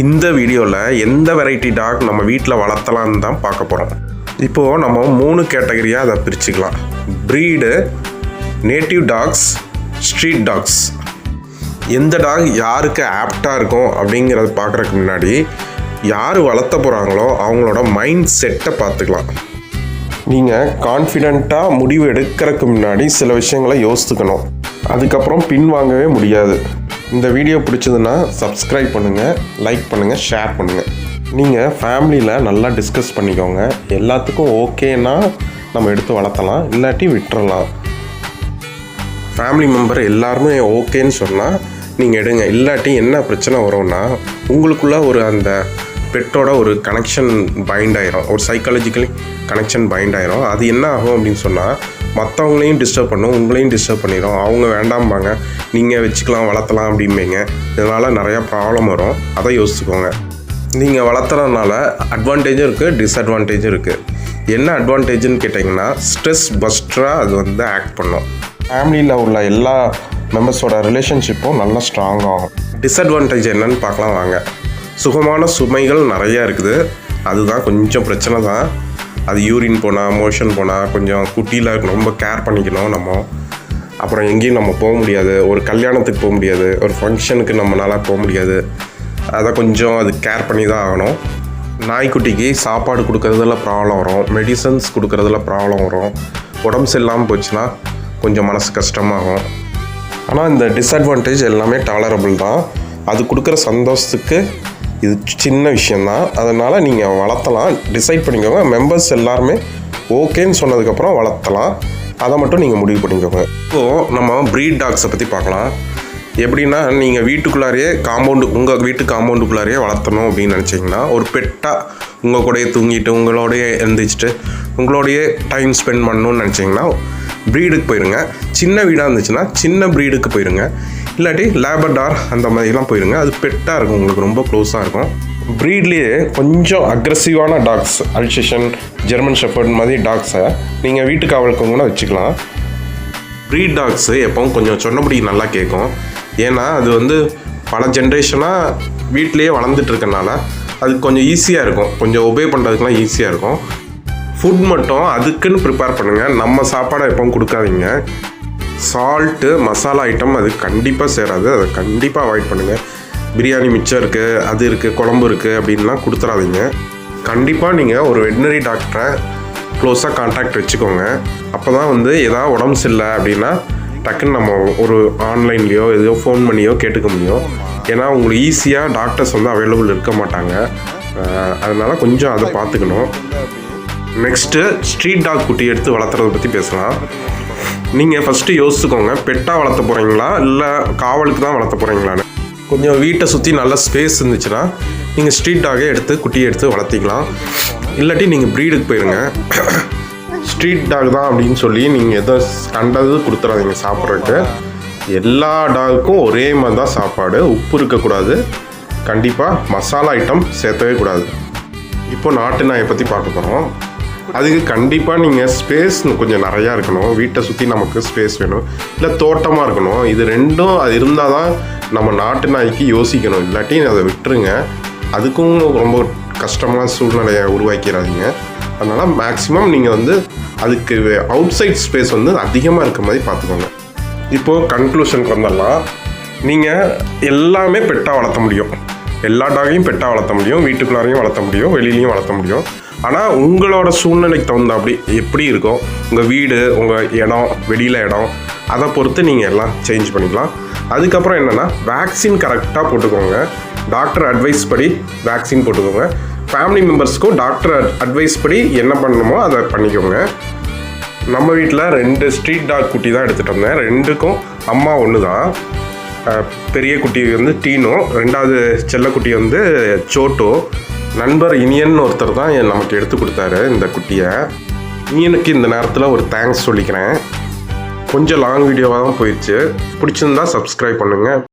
இந்த வீடியோவில் எந்த வெரைட்டி டாக் நம்ம வீட்டில் வளர்த்தலான்னு தான் பார்க்க போகிறோம் இப்போது நம்ம மூணு கேட்டகரியாக அதை பிரிச்சுக்கலாம். Breed native dogs street dogs எந்த டாக் யாருக்கு ஆப்டாக இருக்கும் அப்படிங்கிறத பார்க்குறதுக்கு முன்னாடி யார் வளர்த்த போகிறாங்களோ அவங்களோட மைண்ட் செட்டை பார்த்துக்கலாம். நீங்கள் கான்ஃபிடெண்ட்டாக முடிவு எடுக்கிறதுக்கு முன்னாடி சில விஷயங்களை யோசித்துக்கணும். அதுக்கப்புறம் பின்வாங்கவே முடியாது. இந்த வீடியோ பிடிச்சதுன்னா சப்ஸ்கிரைப் பண்ணுங்கள் லைக் பண்ணுங்கள் ஷேர் பண்ணுங்கள் நீங்கள் ஃபேமிலியில் நல்லா டிஸ்கஸ் பண்ணிக்கோங்க. எல்லாத்துக்கும் ஓகேன்னா நம்ம எடுத்து வளர்த்தலாம் இல்லாட்டி விட்டுறலாம். ஃபேமிலி மெம்பர் எல்லாருமே ஓகேன்னு சொன்னால் நீங்கள் எடுங்க. இல்லாட்டி என்ன பிரச்சனை வரும்னா உங்களுக்குள்ள ஒரு அந்த பெட்டோட ஒரு கனெக்ஷன் பைண்ட் ஆயிரும். ஒரு சைக்காலஜிக்கலி கனெக்ஷன் பைண்ட் ஆயிரும். அது என்ன ஆகும் அப்படின்னு சொன்னால் மற்றவங்களையும் டிஸ்டர்ப் பண்ணும் உங்களையும் டிஸ்டர்ப் பண்ணிடும் அவங்க வேண்டாம்பாங்க. நீங்கள் வச்சுக்கலாம் வளர்த்தலாம் அப்படிம்பீங்க. இதனால் நிறையா ப்ராப்ளம் வரும். அதை யோசிச்சுக்கோங்க. நீங்கள் வளர்த்துறதுனால அட்வான்டேஜும் இருக்குது டிஸ்அட்வான்டேஜும் இருக்குது என்ன அட்வான்டேஜ்னு கேட்டிங்கன்னா ஸ்ட்ரெஸ் பஸ்டராக அது வந்து ஆக்ட் பண்ணும். ஃபேமிலியில் உள்ள எல்லா மெம்பர்ஸோட ரிலேஷன்ஷிப்பும் நல்லா ஸ்ட்ராங் ஆகும். டிஸ்அட்வான்டேஜ் என்னன்னு பார்க்கலாம் வாங்க. சுகமான சுமைகள் நிறையா இருக்குது. அதுதான் கொஞ்சம் பிரச்சனை தான். அது யூரின் போனால் மோஷன் போனால் கொஞ்சம் குட்டியில் ரொம்ப கேர் பண்ணிக்கணும் நம்ம. அப்புறம் எங்கேயும் நம்ம போக முடியாது. ஒரு கல்யாணத்துக்கு போக முடியாது. ஒரு ஃபங்க்ஷனுக்கு நம்மளால் போக முடியாது. அதை கொஞ்சம் அது கேர் பண்ணி தான் ஆகணும். நாய்க்குட்டிக்கு சாப்பாடு கொடுக்கறதுல ப்ராப்ளம் வரும். மெடிசன்ஸ் கொடுக்கறதுல ப்ராப்ளம் வரும். உடம்பு சரியில்லாமல் போச்சுன்னா கொஞ்சம் மனசு கஷ்டமாகும். ஆனால் இந்த டிஸ்அட்வான்டேஜ் எல்லாமே டாலரபிள் தான். அது கொடுக்குற சந்தோஷத்துக்கு இது சின்ன விஷயந்தான் அதனால் நீங்கள் வளர்த்தலாம். டிசைட் பண்ணிக்கோங்க. மெம்பர்ஸ் எல்லாருமே ஓகேன்னு சொன்னதுக்கப்புறம் வளர்த்தலாம். அதை மட்டும் நீங்கள் முடிவு பண்ணிக்கோங்க. இப்போது நம்ம ப்ரீட் டாக்ஸை பற்றி பார்க்கலாம். எப்படின்னா நீங்கள் வீட்டுக்குள்ளாரையே காம்பவுண்டு உங்கள் வீட்டு காம்பவுண்டுக்குள்ளாரையே வளர்த்தணும் அப்படின்னு நினச்சிங்கன்னா ஒரு பெட்டாக உங்கள் கூடயே தூங்கிட்டு உங்களோடைய எழுந்திரிச்சிட்டு உங்களோடையே டைம் ஸ்பெண்ட் பண்ணணும்னு நினச்சிங்கன்னா ப்ரீடுக்கு போயிடுங்க சின்ன வீடாக இருந்துச்சுன்னா சின்ன ப்ரீடுக்கு போயிடுங்க இல்லாட்டி லேபர்டார் அந்த மாதிரிலாம் போயிடுங்க அது பெட்டாக இருக்கும். உங்களுக்கு ரொம்ப க்ளோஸாக இருக்கும். ப்ரீட்லேயே கொஞ்சம் அக்ரஸிவான டாக்ஸ் அல்சேஷன் ஜெர்மன் ஷெஃபர்ட் மாதிரி டாக்ஸை நீங்கள் வீட்டு காவலுக்கு கூட வச்சுக்கலாம் ப்ரீட் டாக்ஸு எப்பவும் கொஞ்சம் சொன்னபடி நல்லா கேட்கும். ஏன்னா அது வந்து பல ஜென்ரேஷனாக வீட்டிலேயே வளர்ந்துட்டு இருக்கனால அது கொஞ்சம் ஈஸியாக இருக்கும். கொஞ்சம் ஒபே பண்ணுறதுக்குலாம் ஈஸியாக இருக்கும். ஃபுட் மட்டும் அதுக்குன்னு ப்ரிப்பேர் பண்ணுங்கள் நம்ம சாப்பாடை எப்பவும் கொடுக்காதீங்க. சால்ட்டு மசாலா ஐட்டம் அது கண்டிப்பாக சேராது. அதை கண்டிப்பாக அவாய்ட் பண்ணுங்கள் பிரியாணி மிச்சம் இருக்குது அது இருக்குது குழம்பு இருக்குது அப்படின்லாம் கொடுத்துறாதீங்க. கண்டிப்பாக நீங்கள் ஒரு வெட்டினரி டாக்டரை க்ளோஸாக கான்டாக்ட் வச்சுக்கோங்க. அப்போ தான் வந்து எதாவது உடம்பு சரியில்லை அப்படின்னா டக்குன்னு நம்ம ஒரு ஆன்லைன்லேயோ எதையோ ஃபோன் பண்ணியோ கேட்டுக்க முடியும். ஏன்னா உங்களுக்கு ஈஸியாக டாக்டர்ஸ் வந்து அவைலபிள் இருக்க மாட்டாங்க. அதனால் கொஞ்சம் அதை பார்த்துக்கணும். நெக்ஸ்ட்டு ஸ்ட்ரீட் டாக் குட்டி எடுத்து வளர்த்துறத பற்றி பேசலாம். நீங்கள் ஃபஸ்ட்டு யோசிச்சுக்கோங்க பெட்டாக வளர்த்த போகிறீங்களா இல்லை காவலுக்கு தான் வளர்த்த போகிறீங்களான்னு கொஞ்சம் வீட்டை சுற்றி நல்ல ஸ்பேஸ் இருந்துச்சுன்னா நீங்கள் ஸ்ட்ரீட் டாகே எடுத்து குட்டியை எடுத்து வளர்த்திக்கலாம். இல்லாட்டி நீங்கள் ப்ரீடுக்கு போயிருங்க. ஸ்ட்ரீட் டாக் தான் அப்படின்னு சொல்லி நீங்கள் எதோ கண்டது கொடுத்துறாதீங்க சாப்பிட்றதுக்கு. எல்லா டாகுக்கும் ஒரே மாதிரி தான் சாப்பாடு. உப்பு இருக்கக்கூடாது. கண்டிப்பாக மசாலா ஐட்டம் சேர்த்தவே கூடாது. இப்போ நாட்டு நாயை பற்றி பார்க்க போகிறோம் அதுக்கு கண்டிப்பாக நீங்கள் ஸ்பேஸ் கொஞ்சம் நிறையா இருக்கணும். வீட்டை சுற்றி நமக்கு ஸ்பேஸ் வேணும். இல்லை தோட்டமாக இருக்கணும். இது ரெண்டும் அது இருந்தால் தான் நம்ம நாட்டு நாய்க்கு யோசிக்கணும். இல்லாட்டி அதை விட்டுருங்க. அதுக்கும் ரொம்ப கஷ்டமான சூழ்நிலையை உருவாக்கிறாதீங்க அதனால் மேக்ஸிமம் நீங்கள் வந்து அதுக்கு அவுட் சைட் ஸ்பேஸ் வந்து அதிகமாக இருக்க மாதிரி பார்த்துக்கோங்க. இப்போது கன்க்ளூஷனுக்கு வந்துடலாம். நீங்கள் எல்லாமே பெட்டாக வளர்த்த முடியும். எல்லா டாகையும் பெட்டாக வளர்த்த முடியும். வீட்டுக்குள்ளாரையும் வளர்த்த முடியும். வெளியிலையும் வளர்த்த முடியும். ஆனால் உங்களோட சூழ்நிலைக்கு தகுந்த அப்படி எப்படி இருக்கோ உங்கள் வீடு உங்கள் இடம் வெளியில் இடம் அதை பொறுத்து நீங்கள் எல்லாம் சேஞ்ச் பண்ணிக்கலாம். அதுக்கப்புறம் என்னென்னா வேக்சின் கரெக்டாக போட்டுக்கோங்க. டாக்டர் அட்வைஸ் படி வேக்சின் போட்டுக்கோங்க. ஃபேமிலி மெம்பர்ஸ்க்கும் டாக்டர் அட்வைஸ் படி என்ன பண்ணணுமோ அதை பண்ணிக்கோங்க. நம்ம வீட்டில் ரெண்டு ஸ்ட்ரீட் டாக் குட்டி தான் எடுத்துகிட்டு வந்தேன். ரெண்டுக்கும் அம்மா ஒன்று தான் பெரிய குட்டி வந்து டீனோ ரெண்டாவது செல்லக்குட்டி வந்து சோட்டோ. நண்பர் இனியன் ஒருத்தர் தான் என் நமக்கு எடுத்து கொடுத்தாரு இந்த குட்டியை. இனியனுக்கு இந்த நேரத்தில் ஒரு தேங்க்ஸ் சொல்லிக்கிறேன். கொஞ்சம் லாங் வீடியோவாக தான் போயிடுச்சு பிடிச்சிருந்தா சப்ஸ்கிரைப் பண்ணுங்கள்